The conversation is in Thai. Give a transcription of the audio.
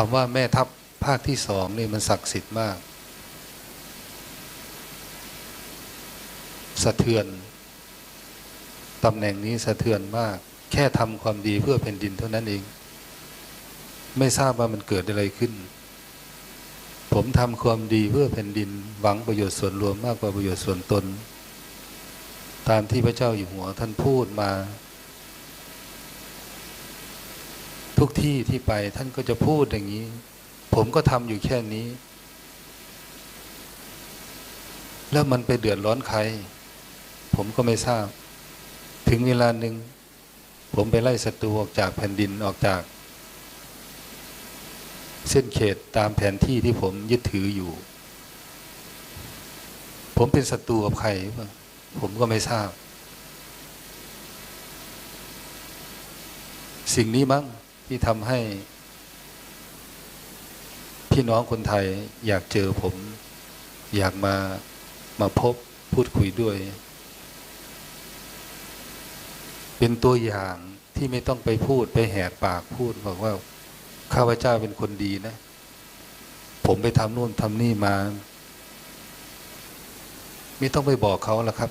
คำว่าแม่ทัพภาคที่สองนี่มันศักดิ์สิทธิ์มาก สะเทือนตำแหน่งนี้สะเทือนมาก แค่ทำความดีเพื่อแผ่นดินเท่านั้นเอง ไม่ทราบว่ามันเกิดอะไรขึ้น ผมทำความดีเพื่อแผ่นดินหวังประโยชน์ส่วนรวมมากกว่าประโยชน์ส่วนตน ตามที่พระเจ้าอยู่หัวท่านพูดมา ทุกที่ที่ไปท่านก็จะพูดอย่างนี้ ผมก็ทำอยู่แค่นี้ แล้วมันไปเดือดร้อนใคร ผมก็ไม่ทราบ ถึงเวลาหนึ่งผมไปไล่ศัตรูออกจากแผ่นดินออกจาก เส้นเขตตามแผนที่ที่ผมยึดถืออยู่ ผมเป็นศัตรูกับใครบ้างผมก็ไม่ทราบ สิ่งนี้มั้ง ที่ทำให้ พี่น้องคนไทยอยากเจอผม อยากมามาพบพูดคุยด้วย เป็นตัวอย่างที่ไม่ต้องไปพูดไปแหกปากพูดบอกว่าข้าพเจ้าเป็นคนดีนะ ผมไปทำนู่นทำนี่มา ไม่ต้องไปบอกเขาแล้วครับ